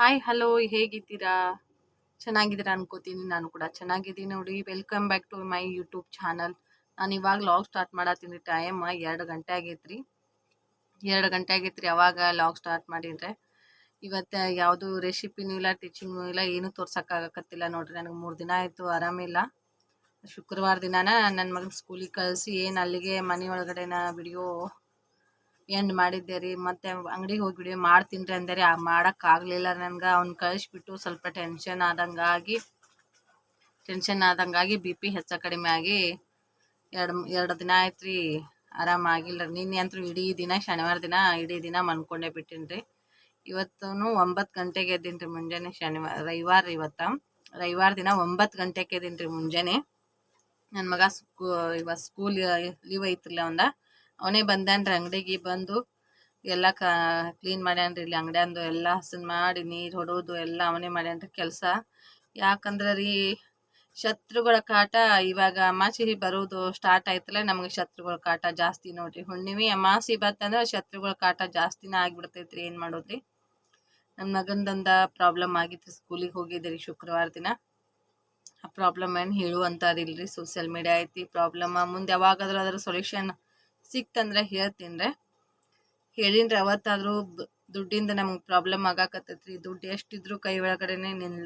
Hi hello ಹೇಗಿದ್ದೀರಾ? ಚೆನ್ನಾಗಿದ್ದೀರಾ ಅನ್ಕೋತೀನಿ ನಾನು ಕೂಡ. ಚೆನ್ನಾಗಿದ್ದೀನಿ ನೋಡಿ. Welcome back to my YouTube channel ನಾನು ಇವಾಗ ಲಾಗ್ ಸ್ಟಾರ್ಟ್ ಮಾಡತ್ತೀನಿ ಟೈಮ್ ಎರಡು ಗಂಟೆ ಆಗೈತ್ರಿ. ಎರಡು ಗಂಟೆ ಆಗೈತ್ರಿ ಅವಾಗ ಲಾಗ್ ಸ್ಟಾರ್ಟ್ ಮಾಡಿದ್ರೆ. ಇವತ್ತು ಯಾವುದು ರೆಸಿಪಿನೂ ಇಲ್ಲ ಟೀಚಿಂಗೂ ಇಲ್ಲ, ಏನೂ ತೋರ್ಸೋಕ್ಕಾಗಕತ್ತಿಲ್ಲ ನೋಡ್ರಿ. ನನಗೆ ಮೂರು ದಿನ ಆಯಿತು ಆರಾಮಿಲ್ಲ ಶುಕ್ರವಾರ ದಿನಾನ ನನ್ನ ಮಗನ ಸ್ಕೂಲಿಗೆ ಕಳಿಸಿ ಏನು ಅಲ್ಲಿಗೆ ಮನೆ ಒಳಗಡೆನ ವಿಡಿಯೋ ಎಂಡ್ ಮಾಡಿದ್ದೆ ರೀ. ಮತ್ತೆ ಅಂಗಡಿಗೆ ಹೋಗಿ ವಿಡಿಯೋ ಮಾಡ್ತೀನಿ ರೀ ಅಂದರೆ ಮಾಡೋಕ್ಕಾಗಲಿಲ್ಲ ನನಗೆ. ಅವ್ನು ಕಳಿಸ್ಬಿಟ್ಟು ಸ್ವಲ್ಪ ಟೆನ್ಷನ್ ಆದಂಗಾಗಿ ಟೆನ್ಷನ್ ಆದಂಗಾಗಿ ಬಿ ಪಿ ಹೆಚ್ಚ ಕಡಿಮೆ ಆಗಿ ಎರಡು ಎರಡು ದಿನ ಆಯ್ತು ರೀ. ಆರಾಮಾಗಿಲ್ಲ ರೀ. ನಿನ್ನೆ ಅಂತೂ ಇಡೀ ದಿನ, ಶನಿವಾರ ದಿನ ಇಡೀ ದಿನ ಮನ್ಕೊಂಡೇ ಬಿಟ್ಟಿನಿ ರೀ. ಇವತ್ತು ಒಂಬತ್ತು ಗಂಟೆಗೆ ಎದ್ದೀನಿ ರೀ ಮುಂಜಾನೆ, ಶನಿವಾರ, ರವಿವಾರ ಇವತ್ತು. ರವಿವಾರ ದಿನ ಒಂಬತ್ತು ಗಂಟೆಗೆ ಎದ್ದೀನಿ ರೀ ಮುಂಜಾನೆ. ನನ್ನ ಮಗ ಸ್ಕೂ ಇವತ್ತು ಸ್ಕೂಲ್ ಲೀವ್ ಐತ್ರಲ್ಲ ಅವಂದ ಅವನೇ ಬಂದಾನ್ರಿ ಅಂಗಡಿಗೆ ಬಂದು ಎಲ್ಲ ಕಾ ಕ್ಲೀನ್ ಮಾಡ್ಯಾನ್ರಿ ಇಲ್ಲಿ ಅಂಗಡ್ಯಾಂದು ಎಲ್ಲ ಹಸನ್ ಮಾಡಿ ನೀರು ಹೊಡೋದು ಎಲ್ಲ ಅವನೇ ಮಾಡ್ಯಾನ್ರಿ ಕೆಲಸ. ಯಾಕಂದ್ರೆ ರೀ ಶತ್ರುಗಳ ಕಾಟ ಇವಾಗ ಅಮಾಸಿ ಬರೋದು ಸ್ಟಾರ್ಟ್ ಆಯ್ತಲ್ಲ ನಮಗೆ ಶತ್ರುಗಳ ಕಾಟ ಜಾಸ್ತಿ ನೋಡ್ರಿ. ಹುಣ್ಣಿಮೆ, ಅಮಾಸಿ ಬತ್ತಂದ್ರೆ ಶತ್ರುಗಳ ಕಾಟ ಜಾಸ್ತಿನೇ ಆಗ್ಬಿಡ್ತೈತ್ರಿ ಏನು ಮಾಡೋದ್ರಿ? ನಮ್ಮ ಮಗಂದೊಂದ ಪ್ರಾಬ್ಲಮ್ ಆಗಿತ್ತು ಸ್ಕೂಲಿಗೆ ಹೋಗಿದ್ರಿ ಶುಕ್ರವಾರ ದಿನ. ಆ ಪ್ರಾಬ್ಲಮ್ ಏನು ಹೇಳುವಂಥದ್ದಿಲ್ರಿ ಸೋಷಿಯಲ್ ಮೀಡಿಯಾ ಐತಿ ಪ್ರಾಬ್ಲಮ್ ಮುಂದೆ ಯಾವಾಗಾದ್ರೂ ಅದರ ಸೊಲ್ಯೂಷನ್ ಸಿಕ್ತಂದ್ರೆ ಹೇಳ್ತೀನಿ ಹೇಳಿನ್ರಿ ಅವತ್ತಾದರೂ ದುಡ್ಡಿಂದ ನಮ್ಗೆ ಪ್ರಾಬ್ಲಮ್ ಆಗಾಕತ್ತೈತ್ರಿ. ದುಡ್ಡು ಎಷ್ಟಿದ್ರು ಕೈ ಒಳಗಡೆನೆ ನಿಲ್,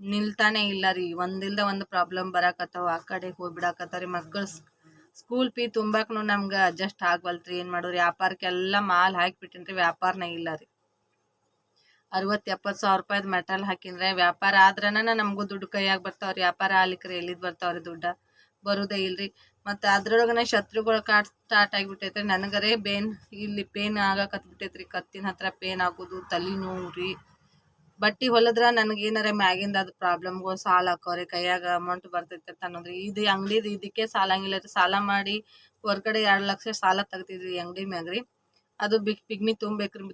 ನಿಲ್ತಾನೆ ಇಲ್ಲ ರೀ. ಒಂದಿಲ್ದ ಒಂದು ಪ್ರಾಬ್ಲಮ್ ಬರಾಕತ್ತಾವ. ಆ ಕಡೆ ಹೋಗ್ಬಿಡಾಕತ್ತಾವ ರೀ. ಮಕ್ಕಳು ಸ್ಕೂಲ್ ಫೀ ತುಂಬಾಕ್ನು ನಮ್ಗೆ ಅಡ್ಜಸ್ಟ್ ಆಗ್ವಲ್ತ್ರಿ. ಏನು ಮಾಡೋರಿ ವ್ಯಾಪಾರಕ್ಕೆಲ್ಲ ಮಾಲ್ ಹಾಕಿಬಿಟ್ಟಿನ್ರಿ ವ್ಯಾಪಾರನೇ ಇಲ್ಲ ರೀ. ಅರವತ್ತು ಎಪ್ಪತ್ತು ಸಾವಿರ ರೂಪಾಯ್ದು ಮೆಟಲ್ ಹಾಕಿದ್ರೆ ವ್ಯಾಪಾರ ಆದ್ರನ ನಮಗೂ ದುಡ್ಡು ಕೈಯಾಗ ಬರ್ತಾವ್ರಿ. ವ್ಯಾಪಾರ ಆಲಿಕ್ರೆ ಎಲ್ಲಿದ್ ಬರ್ತಾವ್ರಿ ದುಡ್ಡ? ಬರೋದೇ ಇಲ್ರಿ. ಮತ್ತು ಅದ್ರೊಳಗನೆ ಶತ್ರುಗಳ ಕಾಟ್ ಸ್ಟಾರ್ಟ್ ಆಗಿಬಿಟ್ಟೈತ್ರಿ ನನಗರೇ ಬೇನ್ ಇಲ್ಲಿ ಪೇನ್ ಆಗಕತ್ಬಿಟ್ಟೈತ್ರಿ. ಕತ್ತಿನ ಹತ್ರ ಪೇನ್ ಆಗೋದು, ತಲೆ ನೋವು ರೀ ಬಟ್ಟೆ ಹೊಲದ್ರ ನನಗೆ ಏನಾರ ಮ್ಯಾಗಿಂದ ಅದು ಪ್ರಾಬ್ಲಮ್ಗಳು ಸಾಲ ಹಾಕೋರಿ, ಕೈಯಾಗ ಅಮೌಂಟ್ ಬರ್ತೈತೆ ಅಂತ ಅನ್ನೋದ್ರಿ. ಇದು ಅಂಗಡಿದು ಇದಕ್ಕೆ ಸಾಲಂಗಿಲ್ಲ ರೀ. ಸಾಲ ಮಾಡಿ ಹೊರ್ಗಡೆ ಎರಡು ಲಕ್ಷ ಸಾಲ ತೆಗ್ದಿದ್ರಿ ಅಂಗಡಿ ಮ್ಯಾಗ್ರಿ. ಅದು ಬಿಗ್ ಪಿಗ್ಮಿ ತುಂಬೇಕ್ರಿ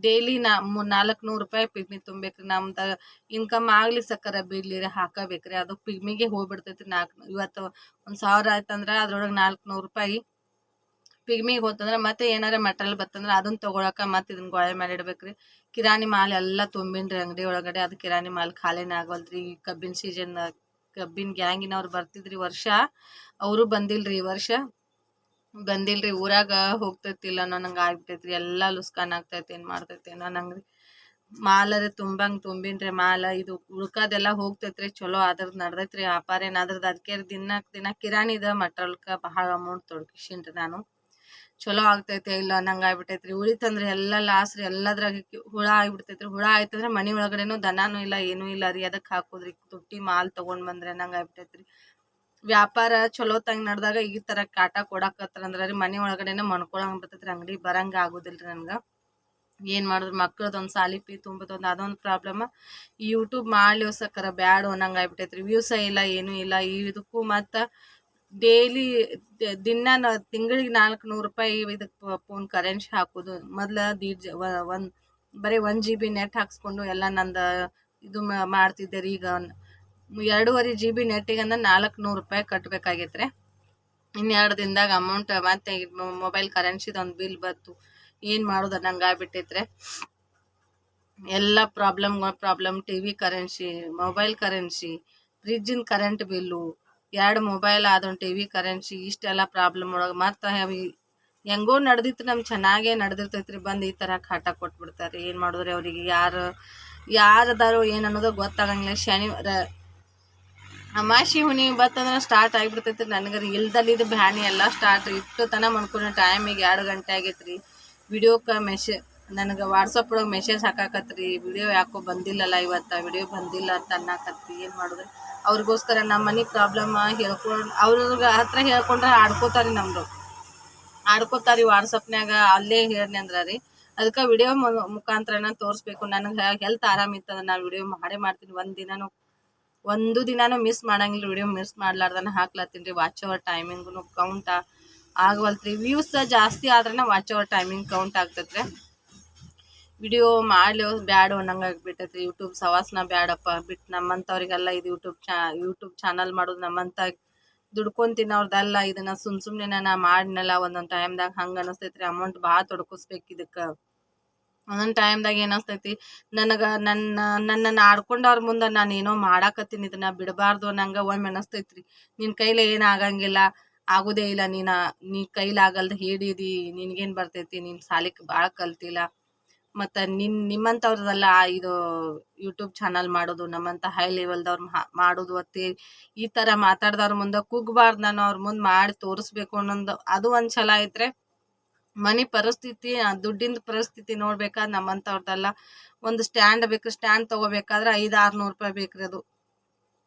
ಡೈಲಿ ನಾ ನಾಲ್ಕು ನೂರು ರೂಪಾಯಿ ಪಿಗ್ಮಿ ತುಂಬೇಕ್ರಿ ನಮ್ದು ಇನ್ಕಮ್ ಆಗಲಿ ಸಕ್ಕರ ಬಿಡ್ಲಿ ರೀ, ಹಾಕಬೇಕ್ರಿ. ಅದು ಪಿಗ್ಮಿಗೆ ಹೋಗ್ಬಿಡ್ತೈತ್ರಿ ನಾಲ್ಕು, ಇವತ್ತು ಒಂದು ಸಾವಿರ ಆಯ್ತಂದ್ರೆ ಅದ್ರೊಳಗೆ ನಾಲ್ಕು ನೂರು ರೂಪಾಯಿ ಪಿಗ್ಮಿಗೆ ಹೋತಂದ್ರೆ ಮತ್ತೆ ಏನಾರ ಮೆಟ್ರಲ್ ಬತ್ತಂದ್ರೆ ಅದನ್ನ ತೊಗೊಳಕ ಮತ್ತೆ ಇದನ್ನ ಗೋಳೆ ಮಾಡಿ ಇಡ್ಬೇಕ್ರಿ. ಕಿರಾಣಿ ಮಾಲ್ ಎಲ್ಲ ತುಂಬಿನ್ರಿ ಅಂಗಡಿ ಒಳಗಡೆ. ಅದು ಕಿರಾಣಿ ಮಾಲ್ ಖಾಲಿನ ಆಗವಲ್ರಿ ಕಬ್ಬಿನ ಸೀಸನ್ ಕಬ್ಬಿನ ಗ್ಯಾಂಗಿನವ್ರು ಬರ್ತಿದ್ರಿ ವರ್ಷ. ಅವರು ಬಂದಿಲ್ರಿ ಈ ವರ್ಷ. ಬಂದಿಲ್ರಿ, ಊರಾಗ ಹೋಗ್ತೈತಿಲ್ಲ ನನಗೆ ನಂಗೆ ಆಗ್ಬಿಟ್ಟೈತ್ರಿ. ಎಲ್ಲ ಲುಸ್ಕಾನ್ ಆಗ್ತೈತಿ, ಏನು ಮಾಡ್ತೈತಿ ಏನೋ ನಂಗೆ ತುಂಬಂಗೆ ತುಂಬಿನ್ರಿ ಮಾಲ. ಇದು ಉಳ್ಕದೆಲ್ಲ ಹೋಗ್ತೈತ್ರಿ, ಚಲೋ ಅದ್ರದ್ದು ನಡ್ದೈತ್ರಿ ವ್ಯಾಪಾರ. ಏನಾದ್ರದ್ದು ಅದಕ್ಕೆ ದಿನ ದಿನ ಕಿರಾಣಿದ ಮಟ್ರಲ್ಕ ಬಹಳ ಅಮೌಂಟ್ ತೊಡ್ಕಿಸಿನ್ರಿ ನಾನು. ಚಲೋ ಆಗ್ತೈತೆ, ಇಲ್ಲ ನಂಗೆ ಆಗ್ಬಿಟ್ಟೈತ್ರಿ. ಉಳಿತಂದ್ರೆ ಎಲ್ಲ ಲಾಸ್ ರೀ, ಎಲ್ಲದ್ರಾಗ ಹುಳ ಆಗ್ಬಿಡ್ತೈತ್ರಿ. ಹುಳ ಆಯ್ತಂದ್ರೆ ಮನೆ ಒಳಗಡೆನೂ ದನಾನು ಇಲ್ಲ, ಏನೂ ಇಲ್ಲ ರೀ. ಅದಕ್ಕೆ ಹಾಕೋದ್ರಿ, ತುಟ್ಟಿ ಮಾಲ್ ತೊಗೊಂಡು ಬಂದ್ರೆ ನಂಗೆ ಆಗ್ಬಿಟ್ಟೈತ್ರಿ. ವ್ಯಾಪಾರ ಚಲೋ ತಂಗ ನಡೆದಾಗ ಈ ತರ ಕಾಟ ಕೊಡಾಕತ್ತಾರಂದ್ರೆ ರೀ ಮನೆ ಒಳಗಡೆನೆ ಮನ್ಕೊಳಂಗ್ ಬರ್ತೈತ್ರಿ ಅಂಗಡಿ ಬರಂಗ ಆಗುದಿಲ್ರಿ ನನ್ಗ. ಏನ್ ಮಾಡಿದ್ರು ಒಂದ್ ಸಾಲಿ ಫೀ ಒಂದ್ ಅದೊಂದು ಪ್ರಾಬ್ಲಮ್. ಯೂಟ್ಯೂಬ್ ಮಾಡಿ ಹೊಸಕರ ಬ್ಯಾಡ್ ಅನ್ನಂಗ್ ಆಗ್ಬಿಟ್ಟೈತ್ರಿ, ವ್ಯೂಸ ಇಲ್ಲ, ಏನೂ ಇಲ್ಲ ಇದಕ್ಕೂ ಮತ್ತ ಡೈಲಿ ದಿನ ತಿಂಗಳಿಗೆ ನಾಲ್ಕು ನೂರು ರೂಪಾಯಿ ಇದಕ್ಕೆ ಫೋನ್ ಕರೆನ್ಸಿ ಹಾಕೋದು. ಮೊದ್ಲ ದೀಡ್ ಒಂದು, ಬರೀ ಒನ್ ಜಿ ಬಿ ನೆಟ್ ಹಾಕ್ಸ್ಕೊಂಡು ಎಲ್ಲ ನಂದು ಇದು ಮಾಡ್ತಿದ್ದೆ ರೀ ಈಗ. ಎರಡೂವರೆ ಜಿ ಬಿ ನೆಟ್ಟಿಗೆ ಅಂದ್ರೆ ನಾಲ್ಕು ನೂರು ರೂಪಾಯಿ ಕಟ್ಟಬೇಕಾಗಿತ್ತು ರೀ ಇನ್ನು ಎರಡು ದಿನದಾಗ ಅಮೌಂಟ್ ಮತ್ತೆ ಮೊಬೈಲ್ ಕರೆನ್ಸಿದು ಒಂದು ಬಿಲ್ ಬಂತು. ಏನು ಮಾಡೋದು ನಂಗೆ ಆಗ್ಬಿಟ್ಟೈತ್ರೆ. ಎಲ್ಲ problem problem T V currency mobile currency ಫ್ರಿಜ್ಜಿನ current bill ಎರಡು ಮೊಬೈಲ್ ಆದೊಂದು ಟಿ ವಿ ಕರೆನ್ಸಿ ಇಷ್ಟೆಲ್ಲ ಪ್ರಾಬ್ಲಮ್ ಒಳಗೆ ಮತ್ತು ಹೆಂಗೋ ನಡೆದಿತ್ತು ನಮ್ಗೆ ಚೆನ್ನಾಗೇ ನಡೆದಿರ್ತೈತ್ರಿ. ಬಂದು ಈ ಥರ ಕಾಟ ಕೊಟ್ಬಿಡ್ತಾರೆ. ಏನು ಮಾಡಿದ್ರೆ ಅವರಿಗೆ? ಯಾರು, ಯಾರದಾರೋ ಏನು ಅನ್ನೋದು ಗೊತ್ತಾಗಂಗಿಲ್ಲ. ಶನಿವಾರ ಅಮಾಸಿ ಹುನಿ ಬತ್ತಂದ್ರೆ ಸ್ಟಾರ್ಟ್ ಆಗಿಬಿಡ್ತೈತಿ ನನಗೆ ಇಲ್ದಲ್ಲಿದ್ದು ಬ್ಯಾನಿ ಎಲ್ಲ ಸ್ಟಾರ್ಟ್ ಇಷ್ಟು ತನ ಮಾಡ್ಕೊಂಡು ಟೈಮಿಗೆ ಎರಡು ಗಂಟೆ ಆಗೈತೆ ರೀ ವಿಡಿಯೋಕ್ಕೆ ಮೆಸೇ ನನಗೆ ವಾಟ್ಸಪ್ ಒಳಗೆ ಮೆಸೇಜ್ ಹಾಕಾಕತ್ರಿ. ವಿಡಿಯೋ ಯಾಕೋ ಬಂದಿಲ್ಲಲ್ಲ ಇವತ್ತು ವಿಡಿಯೋ ಬಂದಿಲ್ಲ ಅಂತ ಅನ್ನಕತ್ರಿ. ಏನು ಮಾಡೋದು ಅವ್ರಿಗೋಸ್ಕರ ನಮ್ಮ ಮನೆ ಪ್ರಾಬ್ಲಮ್ ಹೇಳ್ಕೊಂಡು ಅವ್ರಿಗೆ ಹತ್ರ ಹೇಳ್ಕೊಂಡ್ರೆ ಆಡ್ಕೋತಾರೆ ನಮ್ಮದು ಆಡ್ಕೋತಾರೆ ವಾಟ್ಸಪ್ನ್ಯಾಗ ಅಲ್ಲೇ ಹೇಳಿ ಅಂದ್ರೆ ರೀ ಅದಕ್ಕೆ ವಿಡಿಯೋ ಮುಖಾಂತರನ ತೋರಿಸ್ಬೇಕು. ನನಗೆ ಹೆಲ್ತ್ ಆರಾಮಿತ್ತಂದ್ರೆ ನಾನು ವಿಡಿಯೋ ಮಾಡೇ ಮಾಡ್ತೀನಿ. ಒಂದು ದಿನನೂ ಒಂದು ದಿನಾನು ಮಿಸ್ ಮಾಡಂಗಿಲ್ಲ ವಿಡಿಯೋ ಮಿಸ್ ಮಾಡ್ಲಾರ್ದನ ಹಾಕ್ಲತ್ತೀನಿ ರೀ. ವಾಚ್ ಅವರ್ ಟೈಮಿಂಗು ಕೌಂಟ ಆಗವಲ್ತ್ರಿ. ವ್ಯೂಸ್ ಜಾಸ್ತಿ ಆದ್ರೆ ವಾಚ್ ಅವರ್ ಟೈಮಿಂಗ್ ಕೌಂಟ್ ಆಗ್ತೈತ್ರಿ ವಿಡಿಯೋ ಮಾಡ್ಲಿ ಬ್ಯಾಡ್ ಅನ್ನಂಗೆ ಆಗ್ಬಿಟ್ಟೈತ್ರಿ. ಯೂಟ್ಯೂಬ್ ಸವಾಸನ ಬ್ಯಾಡಪ್ಪ. ಬಿಟ್ಟು ನಮ್ಮಂಥವ್ರಿಗೆಲ್ಲ ಇದು ಯೂಟ್ಯೂಬ್ ಚಾ ಯೂಟ್ಯೂಬ್ ಚಾನಲ್ ಮಾಡೋದು ನಮ್ಮಂಥ ದುಡ್ಕೊಂಡ್ ತಿನ್ನೋರ್ದಲ್ಲ ಇದನ್ನ ಸುಮ್ ಸುಮ್ಮನೆ ನಾ ಮಾಡಿನಲ್ಲ ಒಂದೊಂದು ಟೈಮ್ದಾಗ ಹಂಗೆ ಅನಿಸ್ತೈತ್ರಿ. ಅಮೌಂಟ್ ಭಾಳ ತೊಡ್ಕೊಸ್ಬೇಕು ಇದಕ್ಕೆ. ಒಂದೊಂದು ಟೈಮ್ದಾಗ ಏನಿಸ್ತೈತಿ ನನಗೆ ನನ್ನ ನನ್ನನ್ನು ಆಡ್ಕೊಂಡವ್ರ ಮುಂದೆ ನಾನು ಏನೋ ಮಾಡಾಕತ್ತೀನಿ, ಇದನ್ನ ಬಿಡಬಾರ್ದು ಅನ್ನಂಗೆ ಒಮ್ಮೆ ಅನಿಸ್ತೈತ್ರಿ. ನಿನ್ನ ಕೈಲಿ ಏನು ಆಗಂಗಿಲ್ಲ, ಆಗೋದೇ ಇಲ್ಲ ನೀನು, ನೀ ಕೈಲಾಗಲ್ದು ಹೇಳಿದಿ, ನಿನಗೇನು ಬರ್ತೈತಿ, ನೀನು ಸಾಲಿಗೆ ಭಾಳ ಕಲ್ತಿಲ್ಲ. ಮತ್ತು ನಿನ್ನ ನಿಮ್ಮಂಥವ್ರದೆಲ್ಲ ಇದು ಯೂಟ್ಯೂಬ್ ಚಾನಲ್ ಮಾಡೋದು ನಮ್ಮಂಥ ಹೈ ಲೆವೆಲ್ದವ್ರು ಮಾಡೋದು ಅತ್ತೆ, ಈ ಥರ ಮಾತಾಡ್ದವ್ರ ಮುಂದೆ ಕುಗ್ಬಾರ್ದು ನಾನು ಅವ್ರ ಮುಂದೆ ಮಾಡಿ ತೋರಿಸ್ಬೇಕು ಅನ್ನೋದು, ಅದು ಒಂದು ಛಲ ಐತ್ರೆ. ಮನೆ ಪರಿಸ್ಥಿತಿ ದುಡ್ಡಿನ ಪರಿಸ್ಥಿತಿ ನೋಡ್ಬೇಕಾದ್ರೆ ನಮ್ಮಂಥವ್ರದ್ದೆಲ್ಲ ಒಂದು ಸ್ಟ್ಯಾಂಡ್ ಬೇಕು ಸ್ಟ್ಯಾಂಡ್ ತಗೋಬೇಕಾದ್ರೆ ಐದು ಆರುನೂರು ರೂಪಾಯಿ ಬೇಕ್ರಿ ಅದು.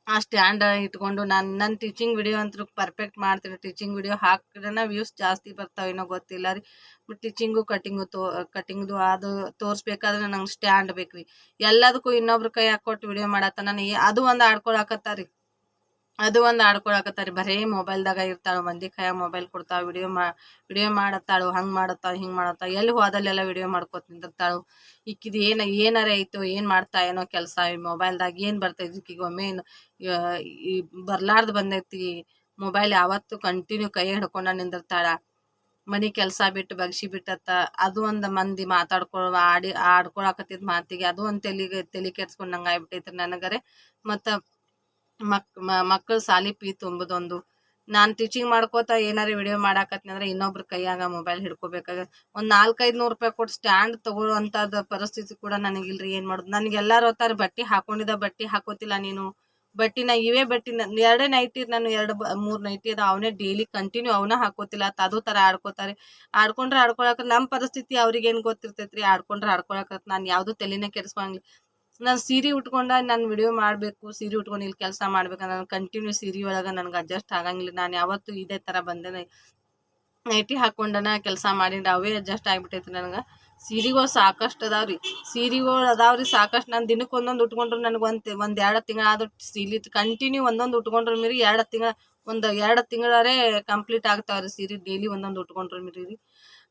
ಆ ಸ್ಟ್ಯಾಂಡ್ ಇಟ್ಕೊಂಡು ನಾನು ನನ್ನ ಟೀಚಿಂಗ್ ವಿಡಿಯೋ ಅಂತೂ ಪರ್ಫೆಕ್ಟ್ ಮಾಡ್ತೀನಿ. ಟೀಚಿಂಗ್ ವಿಡಿಯೋ ಹಾಕಿದ್ರೆ ವ್ಯೂಸ್ ಜಾಸ್ತಿ ಬರ್ತಾವೇನೋ ಗೊತ್ತಿಲ್ಲ ರೀ. ಬಟ್ ಟೀಚಿಂಗು ಕಟಿಂಗು ತೋ ಕಟಿಂಗ್ದು ಅದು ತೋರಿಸ್ಬೇಕಾದ್ರೆ ನಂಗೆ ಸ್ಟ್ಯಾಂಡ್ ಬೇಕು ರೀ ಎಲ್ಲದಕ್ಕೂ ಇನ್ನೊಬ್ರು ಕೈ ಹಾಕೊಟ್ಟು ವಿಡಿಯೋ ಮಾಡತ್ತ ನಾನು ಅದು ಒಂದು ಆಡ್ಕೊಳಕತ್ತ ರೀ. ಅದು ಒಂದು ಆಡ್ಕೊಳಕತ್ತಾರ. ಬರೇ ಮೊಬೈಲ್ದಾಗ ಇರ್ತಾಳೆ, ಮಂದಿ ಕೈಯಾಗ ಮೊಬೈಲ್ ಕೊಡ್ತಾಳ, ವಿಡಿಯೋ ಮಾ, ವಿಡಿಯೋ ಮಾಡತ್ತಾಳು, ಹಂಗೆ ಮಾಡತ್ತಾಳ, ಹಿಂಗೆ ಮಾಡತ್ತ ಎಲ್ಲಿ ಹೋದಲ್ಲೆಲ್ಲ ವಿಡಿಯೋ ಮಾಡ್ಕೊತ ನಿಂತಿರ್ತಾಳು. ಈಕಿದು ಏನು, ಏನಾರ ಐತೋ ಏನು ಮಾಡ್ತಾ ಏನೋ ಕೆಲಸ, ಈ ಮೊಬೈಲ್ದಾಗ ಏನು ಬರ್ತೈತಿ ಈಕಿಗೆ ಒಮ್ಮೆ ಈ ಬರ್ಲಾರ್ದು ಬಂದೈತಿ, ಮೊಬೈಲ್ ಯಾವತ್ತು ಕಂಟಿನ್ಯೂ ಕೈ ಹಿಡ್ಕೊಂಡ ನಿಂದಿರ್ತಾಳ ಮನೆ ಕೆಲಸ ಬಿಟ್ಟು ಬಗ್ಸಿ ಬಿಟ್ಟತ್ತ, ಅದು ಒಂದು ಮಂದಿ ಮಾತಾಡ್ಕೊ ಆಡಿ, ಆಡ್ಕೊಳಕತ್ತಿದ ಮಾತಿಗೆ, ಅದು ಒಂದು ತೆಲಿಗೆ, ತಲೆ ಕೆಡ್ಸ್ಕೊಂಡಂಗೆ ಆಗ್ಬಿಟ್ಟೈತ್ರಿ ನನಗರೆ. ಮತ್ತು ಮಕ್ ಮಕ್ಕಳು ಸಾಲಿ ಪೀ ತುಂಬುದೊಂದು. ನಾನು ಟೀಚಿಂಗ್ ಮಾಡ್ಕೋತ ಏನಾರ ವಿಡಿಯೋ ಮಾಡಾಕತ್ನಿ ಅಂದ್ರೆ ಇನ್ನೊಬ್ರ ಕೈಯಾಗ ಮೊಬೈಲ್ ಹಿಡ್ಕೋಬೇಕಾಗ. ಒಂದು ನಾಲ್ಕೈದು ನೂರು ರೂಪಾಯಿ ಕೊಟ್ಟು ಸ್ಟ್ಯಾಂಡ್ ತಗೊಳ್ಳುವಂಥದ್ದು ಪರಿಸ್ಥಿತಿ ಕೂಡ ನನಗಿಲ್ರಿ, ಏನು ಮಾಡೋದು? ನನಗೆ ಎಲ್ಲರೂ ಹೊತ್ತಾರೆ ಬಟ್ಟೆ ಹಾಕೊಂಡಿದ ಬಟ್ಟೆ ಹಾಕೋತಿಲ್ಲ ನೀನು. ಬಟ್ಟಿನ, ಇವೇ ಬಟ್ಟಿನ ಎರಡೇ ನೈಟಿ ನಾನು ಎರಡು ಮೂರು ನೈಟಿ ಅದ ಅವನೇ ಡೈಲಿ ಕಂಟಿನ್ಯೂ ಅವನ ಹಾಕೋತಿಲ್ಲ. ಅದು ಥರ ಆಡ್ಕೋತಾರೆ. ಆಡ್ಕೊಂಡ್ರೆ ಆಡ್ಕೊಳಕ ನಮ್ಮ ಪರಿಸ್ಥಿತಿ ಅವ್ರಿಗೆ ಏನು ಗೊತ್ತಿರ್ತೈತ್ರಿ? ಆಡ್ಕೊಂಡ್ರೆ ಆಡ್ಕೊಳಕ ನಾನು ಯಾವುದು ತಲೆನೇ ಕೆಡಿಸ್ಕೊಂಗಿಲ್ಲ ನಾನು ಸೀರೆ ಉಟ್ಕೊಂಡ ನಾನು ವಿಡಿಯೋ ಮಾಡಬೇಕು, ಸೀರೆ ಉಟ್ಕೊಂಡು ಇಲ್ಲಿ ಕೆಲಸ ಮಾಡ್ಬೇಕು ನಾನು ಕಂಟಿನ್ಯೂ ಸೀರೆ ಒಳಗೆ ನನಗೆ ಅಡ್ಜಸ್ಟ್ ಆಗಂಗಿಲ್ಲ. ನಾನು ಯಾವತ್ತು ಇದೇ ಥರ ಬಂದೆ ನೈಟಿ ಹಾಕ್ಕೊಂಡನ ಕೆಲಸ ಮಾಡಿದ್ರೆ ಅವೇ ಅಡ್ಜಸ್ಟ್ ಆಗಿಬಿಟ್ಟೈತಿ ನನಗೆ. ಸೀರೆಗಳು ಸಾಕಷ್ಟು ಅದಾವ್ರಿ ಸೀರೆಗಳು ಅದಾವ್ರಿ ಸಾಕಷ್ಟು. ನಾನು ದಿನಕ್ಕೆ ಒಂದೊಂದು ಉಟ್ಕೊಂಡ್ರು ನನಗೆ ಒಂದು ಒಂದು ಎರಡು ತಿಂಗಳು ಆದ್ರೂ ಸೀರೆ ಕಂಟಿನ್ಯೂ ಒಂದೊಂದು ಉಟ್ಕೊಂಡ್ರು ಮೀರಿ ಎರಡು ತಿಂಗಳ, ಒಂದು ಎರಡು ತಿಂಗಳೇ ಕಂಪ್ಲೀಟ್ ಆಗ್ತಾವ್ರಿ ಸೀರೆ. ಡೈಲಿ ಒಂದೊಂದು ಉಟ್ಕೊಂಡ್ರು ಮೀರಿ.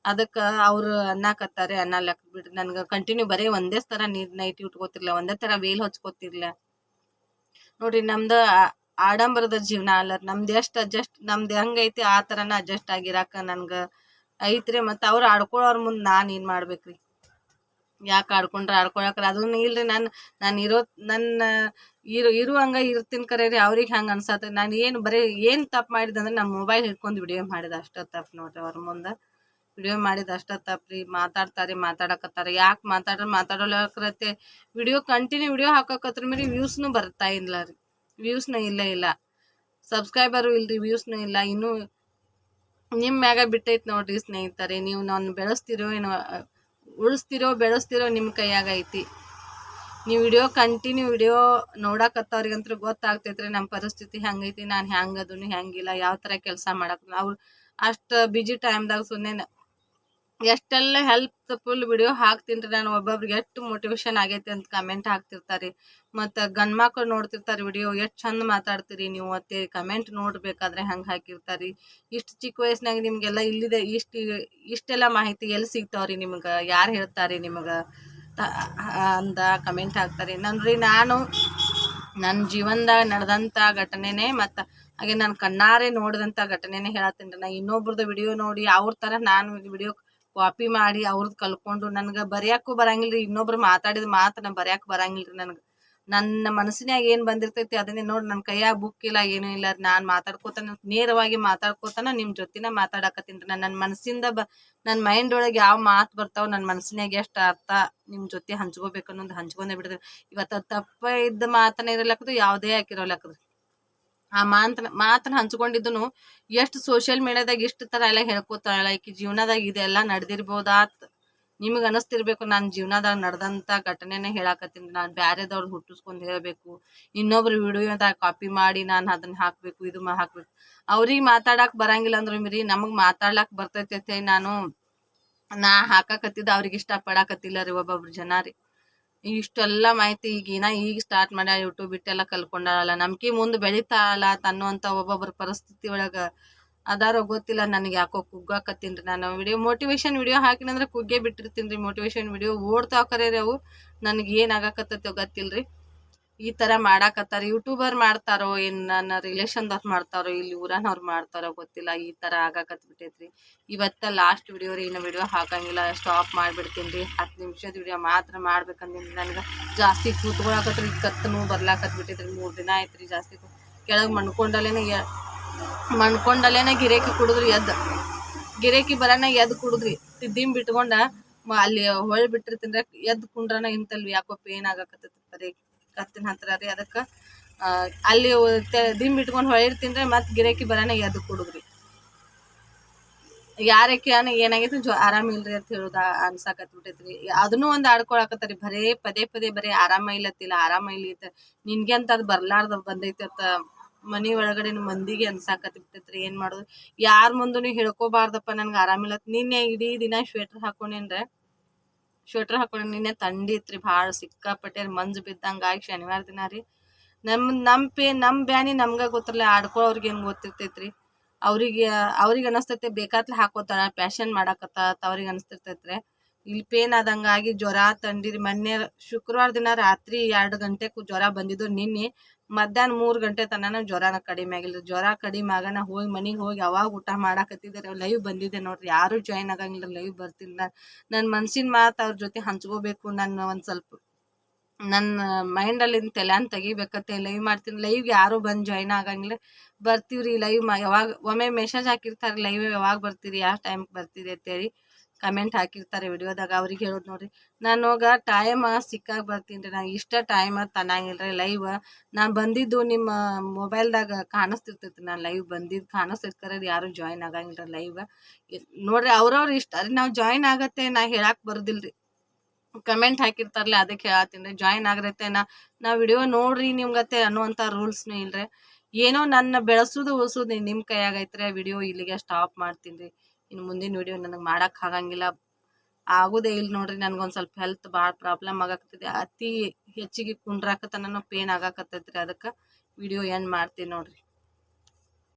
ಅದಕ್ಕೆ ಅವ್ರು ಅನ್ನಕತ್ತಾರೆ ಅನ್ನ ಲೆಕ್ಕ ಬಿಡ್ರಿ ನನ್ಗೆ ಕಂಟಿನ್ಯೂ ಬರೀ ಒಂದೇ ಥರ ನೀರು ನೈಟಿ ಉಟ್ಕೋತಿರ್ಲ ಒಂದೇ ಥರ ವೇಲ್ ಹಚ್ಕೋತಿರ್ಲ. ನೋಡ್ರಿ, ನಮ್ದು ಆಡಂಬರದ ಜೀವನ ಅಲ್ಲ, ನಮ್ದು ಎಷ್ಟು ಅಡ್ಜಸ್ಟ್ ನಮ್ದು ಹೆಂಗೈತಿ ಆ ಥರನ ಅಡ್ಜಸ್ಟ್ ಆಗಿರಾಕ ನನ್ಗೆ ಐತ್ರಿ. ಮತ್ತು ಅವ್ರು ಆಡ್ಕೊಳ್ಳೋರ್ ಮುಂದೆ ನಾನು ಏನು ಮಾಡ್ಬೇಕ್ರಿ? ಯಾಕೆ ಆಡ್ಕೊಂಡ್ರೆ, ಆಡ್ಕೊಳಕ್ರ ಅದನ್ನ ಇಲ್ರಿ. ನಾನು ನಾನು ಇರೋ ನನ್ನ ಇರು, ಇರುವಂಗ ಇರ್ತೀನಿ ಕರೆ ರೀ, ಅವ್ರಿಗೆ ಹಂಗೆ ಅನ್ಸತ್ತೆ ನಾನು ಏನು ಬರೀ ಏನು ತಪ್ಪು ಮಾಡಿದೆ ಅಂದ್ರೆ ನಮ್ಮ ಮೊಬೈಲ್ ಹಿಡ್ಕೊಂಡು ವಿಡಿಯೋ ಮಾಡಿದೆ, ಅಷ್ಟೇ ತಪ್ಪು ನೋಡ್ರಿ ಅವ್ರ ಮುಂದೆ. ವಿಡಿಯೋ ಮಾಡಿದ ಅಷ್ಟ ತಪ್ಪ್ರಿ ಮಾತಾಡ್ತಾರೆ, ಮಾತಾಡಕತ್ತಾರ. ಯಾಕೆ ಮಾತಾಡ್ರ ಮಾತಾಡೋಲಕ್ರತೆ ವಿಡಿಯೋ ಕಂಟಿನ್ಯೂ ವಿಡಿಯೋ ಹಾಕಕತ್ರ ಮೇಲೆ ವ್ಯೂಸ್ನು ಬರ್ತಾ ಇಲ್ಲ ರೀ. ವ್ಯೂಸ್ನ ಇಲ್ಲ ಇಲ್ಲ. ಸಬ್ಸ್ಕ್ರೈಬರು ಇಲ್ರಿ, ವ್ಯೂಸ್ನು ಇಲ್ಲ. ಇನ್ನೂ ನಿಮ್ಮ ಮ್ಯಾಗ ಬಿಟ್ಟೈತೆ ನೋಡ್ರಿ ಸ್ನೇಹಿತರೆ, ನೀವು ನಾನು ಬೆಳೆಸ್ತಿರೋ ಏನೋ, ಉಳಿಸ್ತಿರೋ, ಬೆಳೆಸ್ತಿರೋ ನಿಮ್ಮ ಕೈಯಾಗ ಐತಿ. ನೀವು ವಿಡಿಯೋ ಕಂಟಿನ್ಯೂ ವಿಡಿಯೋ ನೋಡಕತ್ತವ್ರಿಗಂತೂ ಗೊತ್ತಾಗ್ತೈತ್ರಿ ನಮ್ಮ ಪರಿಸ್ಥಿತಿ ಹೆಂಗೈತಿ, ನಾನು ಹೆಂಗೆ ಅದನ್ನು ಹೆಂಗಿಲ್ಲ, ಯಾವ ಥರ ಕೆಲಸ ಮಾಡಕ್ಕೆ ಅವ್ರು ಅಷ್ಟು ಬಿಜಿ ಟೈಮ್ದಾಗ ಸುಮ್ಮನೆ ಎಷ್ಟೆಲ್ಲ ಹೆಲ್ಪ್ಫುಲ್ ವಿಡಿಯೋ ಹಾಕ್ತೀನಿ ನಾನು, ಒಬ್ಬೊಬ್ರಿಗೆ ಎಷ್ಟು ಮೋಟಿವೇಶನ್ ಆಗೈತೆ ಅಂತ ಕಮೆಂಟ್ ಹಾಕ್ತಿರ್ತಾರೆ. ಮತ್ತು ಗಂಡು ಮಕ್ಳು ನೋಡ್ತಿರ್ತಾರೆ ವಿಡಿಯೋ ಎಷ್ಟು ಚಂದ ಮಾತಾಡ್ತೀರಿ ನೀವು ಮತ್ತೆ ಕಮೆಂಟ್ ನೋಡಬೇಕಾದ್ರೆ ಹಂಗೆ ಹಾಕಿರ್ತಾರೆ. ಇಷ್ಟು ಚಿಕ್ಕ ವಯಸ್ಸಿನಾಗ ನಿಮಗೆಲ್ಲ ಇಲ್ಲಿದೆ, ಇಷ್ಟು ಇಷ್ಟೆಲ್ಲ ಮಾಹಿತಿ ಎಲ್ಲಿ ಸಿಗ್ತಾವ್ರಿ ನಿಮ್ಗೆ? ಯಾರು ಹೇಳ್ತಾರೆ ನಿಮಗೆ? ಅಂದ ಕಮೆಂಟ್ ಹಾಕ್ತಾರೆ. ರೀ ನಾನು ನನ್ನ ಜೀವನದಾಗ ನಡೆದಂಥ ಘಟನೆನೇ ಮತ್ತು ಹಾಗೆ ನಾನು ಕಣ್ಣಾರೆ ನೋಡಿದಂಥ ಘಟನೆನೇ ಹೇಳತ್ತೀನಿ ರೀ. ನಾ ಇನ್ನೊಬ್ರದ್ದು ವಿಡಿಯೋ ನೋಡಿ ಅವ್ರ ಥರ ನಾನು ವಿಡಿಯೋ ಕಾಪಿ ಮಾಡಿ ಅವ್ರದ್ದು ಕಲ್ಕೊಂಡು ನನಗೆ ಬರೆಯಕ್ಕೂ ಬರಂಗಿಲ್ಲ ರೀ ಇನ್ನೊಬ್ರು ಮಾತಾಡಿದ ಮಾತು ನಾನು ಬರೆಯಕ್ಕೆ ಬರಂಗಿಲ್ಲ ರೀ ನನಗೆ. ನನ್ನ ಮನಸ್ಸಿನಾಗ ಏನು ಬಂದಿರ್ತೈತಿ ಅದನ್ನೇ ನೋಡಿ ನನ್ನ ಕೈಯಾಗ ಬುಕ್ ಇಲ್ಲ, ಏನೂ ಇಲ್ಲ, ನಾನು ಮಾತಾಡ್ಕೋತಾನ, ನೇರವಾಗಿ ಮಾತಾಡ್ಕೋತಾನ ನಿಮ್ಮ ಜೊತಿನ ಮಾತಾಡಕತ್ತೀನಿ ರೀ. ನಾನು ನನ್ನ ಮನಸ್ಸಿಂದ ಬ ನನ್ನ ಮೈಂಡ್ ಒಳಗೆ ಯಾವ ಮಾತು ಬರ್ತಾವ ನನ್ನ ಮನಸ್ಸಿನಾಗ ಎಷ್ಟು ಅರ್ಥ ನಿಮ್ಮ ಜೊತೆ ಹಂಚ್ಕೋಬೇಕು ಅನ್ನೋದು ಹಂಚ್ಕೊಂಡೇ ಬಿಡ್ತೀವಿ ಇವತ್ತು ತಪ್ಪ ಇದ್ದ ಮಾತನ್ನ ಇರಲಕ್ಕದು ಯಾವುದೇ ಹಾಕಿರೋಲಕ್ಕದು ಆ ಮಾತ್ರ ಮಾತ್ರ ಹಂಚ್ಕೊಂಡಿದ್ದನು ಎಷ್ಟು ಸೋಷಿಯಲ್ ಮೀಡಿಯಾದಾಗ ಇಷ್ಟು ತರ ಎಲ್ಲ ಹೇಳ್ಕೊತಾಳ ಈಕಿ ಜೀವನದಾಗ ಇದೆಲ್ಲ ನಡೆದಿರ್ಬೋದಾತ್ ನಿಮಗೆ ಅನಿಸ್ತಿರ್ಬೇಕು. ನಾನು ಜೀವನದಾಗ ನಡೆದಂಥ ಘಟನೆನೇ ಹೇಳಾಕತ್ತೀನಿ. ನಾನು ಬ್ಯಾರೆದವ್ರು ಹುಟ್ಟಿಸ್ಕೊಂಡು ಹೇಳಬೇಕು. ಇನ್ನೊಬ್ರು ವಿಡಿಯೋದಾಗ ಕಾಪಿ ಮಾಡಿ ನಾನು ಅದನ್ನ ಹಾಕಬೇಕು, ಇದು ಹಾಕ್ಬೇಕು. ಅವ್ರಿಗೆ ಮಾತಾಡಕ್ಕೆ ಬರಂಗಿಲ್ಲ ಅಂದ್ರೆ ಮಿರಿ ನಮಗೆ ಮಾತಾಡ್ಲಾಕ್ ಬರ್ತೈತೆ ನಾನು ನಾ ಹಾಕಾಕತ್ತಿದ್ದ ಅವ್ರಿಗೆ ಇಷ್ಟಪಡಾಕತ್ತಿಲ್ಲ ರೀ ಒಬ್ಬೊಬ್ರು ಜನ ರೀ. ಇಷ್ಟೆಲ್ಲ ಮಾಹಿತಿ ಈಗಿನ ಈಗ ಸ್ಟಾರ್ಟ್ ಮಾಡ್ಯಾಳ ಯೂಟ್ಯೂಬ್ ಬಿಟ್ಟೆಲ್ಲ ಕಲ್ಕೊಂಡಾಳಲ್ಲ ನಮ್ಕಿ ಮುಂದೆ ಬೆಳಿತಾಳಲ್ಲ ತನ್ನುವಂಥ ಒಬ್ಬೊಬ್ಬರ ಪರಿಸ್ಥಿತಿ ಒಳಗೆ. ಅದಾರೋ ಗೊತ್ತಿಲ್ಲ ನನಗೆ ಯಾಕೋ ಕುಗ್ಗಾಕತ್ತೀನಿ ನಾನು. ವಿಡಿಯೋ ಮೋಟಿವೇಶನ್ ವಿಡಿಯೋ ಹಾಕಿನಂದ್ರೆ ಕುಗ್ಗೆ ಬಿಟ್ಟಿರ್ತೀನಿ ರೀ. ಮೋಟಿವೇಶನ್ ವಿಡಿಯೋ ಓಡ್ತಾವ ಕರೆ ಅವು. ನನಗೆ ಏನು ಆಗಾಕತ್ತೈತೋ ಗೊತ್ತಿಲ್ಲ ಈ ತರ ಮಾಡಾಕತ್ತಾರ, ಯೂಟ್ಯೂಬರ್ ಮಾಡ್ತಾರೋ, ಏನ್ ನನ್ನ ರಿಲೇಷನ್ದವ್ರು ಮಾಡ್ತಾರೋ, ಇಲ್ಲಿ ಊರನವ್ರು ಮಾಡ್ತಾರೋ ಗೊತ್ತಿಲ್ಲ, ಈ ತರ ಆಗಾಕತ್ ಬಿಟ್ಟೈತ್ರಿ. ಇವತ್ತ ಲಾಸ್ಟ್ ವಿಡಿಯೋ ರೀ, ಇನ್ನು ವಿಡಿಯೋ ಹಾಕಂಗಿಲ್ಲ ಸ್ಟಾಪ್ ಮಾಡ್ಬಿಡ್ತೀನಿ ರೀ. ಹತ್ತು ನಿಮಿಷದ ವಿಡಿಯೋ ಮಾತ್ರ ಮಾಡ್ಬೇಕಂದ್ರೆ ನನಗೆ ಜಾಸ್ತಿ ಕೂತ್ಕೊಳಕತ್ರಿ ಕತ್ತನು ಬರ್ಲಾಕತ್ ಬಿಟ್ಟೈತ್ರಿ. ಮೂರು ದಿನ ಆಯ್ತ್ರಿ ಜಾಸ್ತಿ ಕೆಳಗೆ ಮಣ್ಕೊಂಡಲೇನ ಎ ಮಣ್ಕೊಂಡಲೇನೆ ಗಿರೇಕಿ ಕುಡಿದ್ರಿ, ಎದ್ದು. ಗಿರೇಕಿ ಬರೋಣ ಎದ್ದು ಕುಡಿದ್ರಿ. ತಿದ್ದಿಮ್ ಬಿಟ್ಕೊಂಡ ಅಲ್ಲಿ ಹೊಳ್ ಬಿಟ್ಟಿರ್ತೀನಿ ಎದ್ದು ಕುಂಡ್ರನ ಇಂತಲ್ವಿ ಯಾಕೋ ಪೇನ್ ಆಗಾಕತ್ತೈತಿ ಬರೀ ಕತ್ತಿನ ಹತ್ರ ರೀ, ಅದಕ್ಕೆ ಅಲ್ಲಿ ದಿಂಬ್ ಇಟ್ಕೊಂಡು ಮತ್ತ್ ಮತ್ತೆ ಗಿರಾಕಿ ಬರೋಣ ಎದ್ದು ಕುಡಿದ್ರಿ. ಯಾರಕ್ಕೆ ಏನಾಗೈತಿ ಜೊ ಆರಾಮಿಲ್ರಿ ಅಂತ ಹೇಳುದ ಅನ್ಸಾಕತ್ ಬಿಟ್ಟೈತ್ರಿ ಅದನ್ನೂ ಒಂದ್ ಆಡ್ಕೊಳಾಕತ್ತರಿ, ಬರೇ ಪದೇ ಪದೇ ಬರೇ ಆರಾಮ ಇಲ್ಲತ್ತಿಲ್ಲ, ಆರಾಮ ಇಲ್ಲತ್ತ ನಿನ್ಗೆ ಅಂತ ಅದ್ ಬರ್ಲಾರ್ದ ಬಂದೈತಿ ಅಂತ ಮನಿ ಒಳಗಡೆ ಮಂದಿಗೆ ಅನ್ಸಾಕತ್ ಬಿಟ್ಟೈತ್ರಿ ಏನ್ ಮಾಡೋದು? ಯಾರ ಮುಂದನು ಹೇಳ್ಕೊಬಾರ್ದಪ್ಪ ನನ್ಗೆ ಆರಾಮಿಲ್ಲ ನಿನ್ನೆ ಇಡೀ ದಿನ ಶ್ವೇಟರ್ ಹಾಕೊಂಡೇನ್ರೆ ಶ್ವೇಟರ್ ಹಾಕೊಂಡ್ ನಿನ್ನೆ ಥಂಡಿ ಇತ್ರಿ, ಭಾಳ ಸಿಕ್ಕಾಪಟ್ಟೆ ಮಂಜು ಬಿದ್ದಂಗ ಆಗಿ ಶನಿವಾರ ದಿನ ರೀ. ನಮ್ ನಮ್ ಪೇ, ನಮ್ ಬ್ಯಾನಿ ನಮ್ಗ ಆಡ್ಕೋ ಅವ್ರಿಗೆ ಏನ್ ಗೊತ್ತಿರ್ತೈತ್ರಿ. ಅವ್ರಿಗೆ ಅವ್ರಿಗೆ ಅನಿಸ್ತೈತೆ, ಬೇಕಾತ್ಲೆ ಹಾಕೋತಾರ ಪ್ಯಾಷನ್ ಮಾಡಾಕತ್ತ ಅವ್ರಿಗೆ ಅನಿಸ್ತಿರ್ತೈತ್ರಿ. ಇಲ್ಲಿ ಪೇನ್ ಆದಂಗಾಗಿ ಜ್ವರ ತಂಡಿರಿ ಮೊನ್ನೆ ಶುಕ್ರವಾರ ದಿನ ರಾತ್ರಿ ಎರಡು ಗಂಟೆಗೂ ಜ್ವರ ಬಂದಿದ್ದು ನಿನ್ನೆ. ಮಧ್ಯಾಹ್ನ ಮೂರು ಗಂಟೆ ತನಕ ಜ್ವರನ ಕಡಿಮೆ ಆಗಿಲ್ಲ ಜ್ವರ ಕಡಿಮೆ ಆಗೋಣ ಹೋಗಿ ಮನೆಗೆ ಹೋಗಿ ಯಾವಾಗ ಊಟ ಮಾಡಾಕತ್ತಿದ್ದಾರೆ. ಲೈವ್ ಬಂದಿದೆ ನೋಡ್ರಿ. ಯಾರು ಜಾಯ್ನ್ ಆಗಂಗಿಲ್ಲ ಲೈವ್ ಬರ್ತಿಲ್ಲ. ನನ್ನ ಮನ್ಸಿನ ಮಾತು ಅವ್ರ ಜೊತೆ ಹಂಚ್ಕೋಬೇಕು. ನನ್ನ ಒಂದು ಸ್ವಲ್ಪ ನನ್ನ ಮೈಂಡಲ್ಲಿ ತಲೆಯನ್ನು ತೆಗಿಬೇಕತ್ತೆ. ಲೈವ್ ಮಾಡ್ತೀನಿ. ಲೈವ್ ಯಾರು ಬಂದು ಜಾಯ್ನ್ ಆಗಂಗಿಲ್ಲ. ಬರ್ತೀವ್ರಿ ಲೈವ್ ಯಾವಾಗ, ಒಮ್ಮೆ ಮೆಸೇಜ್ ಹಾಕಿರ್ತಾರೆ ಲೈವ್ ಯಾವಾಗ ಬರ್ತೀರಿ, ಯಾವ ಟೈಮ್ಗೆ ಬರ್ತೀರಿ ಅಂತೇಳಿ. ಕಮೆಂಟ್ ಹಾಕಿರ್ತಾರೆ ವಿಡಿಯೋದಾಗ ಅವ್ರಿಗೆ ಹೇಳೋದು ನೋಡ್ರಿ. ನಾನು ಹೋಗ ಟೈಮ ಸಿಕ್ಕಾಗ ಬರ್ತೀನಿ ರೀ. ನಂಗೆ ಇಷ್ಟ ಟೈಮ ತನ್ನಂಗಿಲ್ಲ ರೀ ಲೈವ್ ನಾ ಬಂದಿದ್ದು ನಿಮ್ಮ ಮೊಬೈಲ್ದಾಗ ಕಾಣಿಸ್ತಿರ್ತೈತಿ ನಾನು ಲೈವ್ ಬಂದಿದ್ದು ಕಾಣಿಸ್ತಿರ್ತಾರೆ ಯಾರು ಜಾಯ್ನ್ ಆಗಂಗಿಲ್ಲ ಲೈವ್ ನೋಡ್ರಿ ಅವ್ರವ್ರು ಇಷ್ಟ. ರೀ ನಾವು ಜಾಯ್ನ್ ಆಗತ್ತೆ ನಾ ಹೇಳಕ್ ಬರೋದಿಲ್ಲ ಕಮೆಂಟ್ ಹಾಕಿರ್ತಾರಲ್ಲ ಅದಕ್ಕೆ ಹೇಳತ್ತೀನಿ ರೀ. ಜಾಯ್ನ್ ಆಗ್ರತ್ತೆ ನಾ. ನಾ ವಿಡಿಯೋ ನೋಡ್ರಿ ನಿಮ್ಗತ್ತೆ ಅನ್ನುವಂಥ ರೂಲ್ಸ್ನೂ ಇಲ್ರಿ. ಏನೋ ನನ್ನ ಬೆಳೆಸೋದು ಉಳಿಸೋದು ನಿಮ್ಮ ಕೈಯಾಗೈತ್ರಿ ವಿಡಿಯೋ ಇಲ್ಲಿಗೆ ಸ್ಟಾಪ್ ಮಾಡ್ತೀನಿ ರೀ. ಇನ್ನು ಮುಂದಿನ ವಿಡಿಯೋ ನನಗೆ ಮಾಡಕ್ಕೆ ಆಗಂಗಿಲ್ಲ. ಆಗೋದೇ ಇಲ್ಲ ನೋಡ್ರಿ, ನನಗೊಂದು ಸ್ವಲ್ಪ ಹೆಲ್ತ್ ಭಾಳ ಪ್ರಾಬ್ಲಮ್ ಆಗಾಕತ್ತಿದೆ ಅತಿ ಹೆಚ್ಚಿಗೆ ಕುಂಡ್ರಾಕತ್ತ ನನ್ನ ಪೇನ್ ಆಗಾಕತ್ತೈತ್ರಿ. ಅದಕ್ಕೆ ವಿಡಿಯೋ ಏನು ಮಾಡ್ತೀನಿ ನೋಡ್ರಿ.